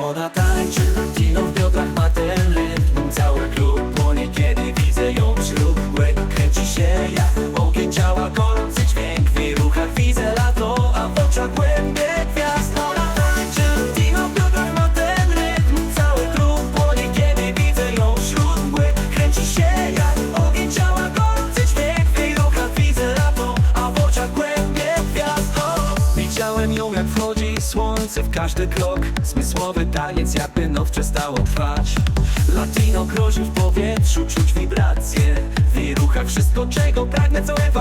Buon Natale, ti non vedo tra wchodzące w każdy krok. Zmysłowy taniec jakby noc przestało trwać. Latino grozi w powietrzu, czuć wibracje. W wszystko czego pragnę całe wakacje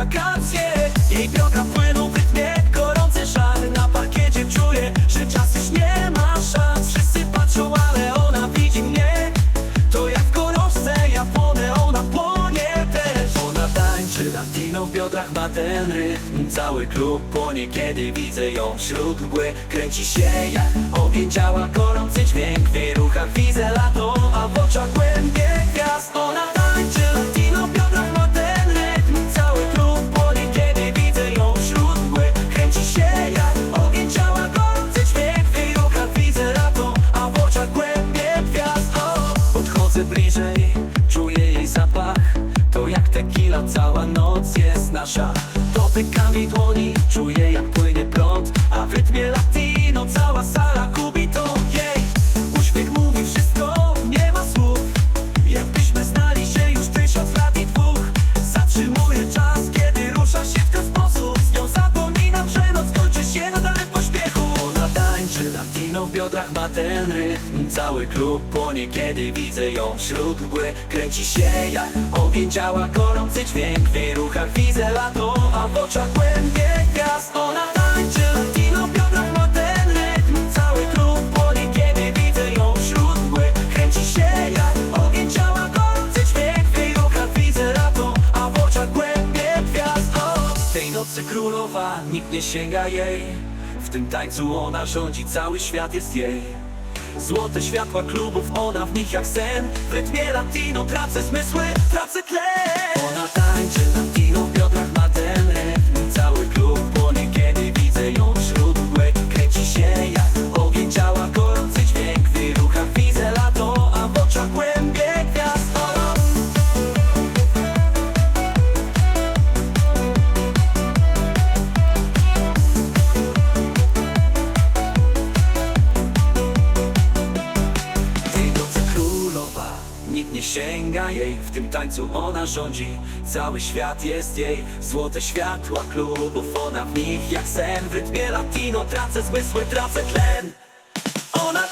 w biodrach ma ten rytm. Cały klub płonie, kiedy widzę ją wśród mgły Kręci się jak działa gorący dźwięk W jej ruchach widzę lato, a w oczach głębie noc jest nasza. Dotykami dłoni, czuję jak płynie prąd A w rytmie latino cała sala w biodrach ma Cały klub płonie, kiedy widzę ją wśród mgły Kręci się jak ogień działa gorący dźwięk. W jej ruchach widzę lato, a w oczach głębie gwiazd. Ona tańczy, w biodrach ma Cały klub płonie, kiedy widzę ją wśród mgły Kręci się jak ogień działa gorący dźwięk. W jej ruchach widzę lato, a w oczach głębie gwiazd. O, Tej nocy królowa, nikt nie sięga jej W tym tańcu ona rządzi, cały świat jest jej. Złote światła klubów, ona w nich jak sen. W rytmie latino tracę zmysły, tracę tlen nie sięga jej W tym tańcu ona rządzi, cały świat jest jej. Złote światła klubów, ona w nich jak sen W rytmie latino tracę zmysły, tracę tlen. Ona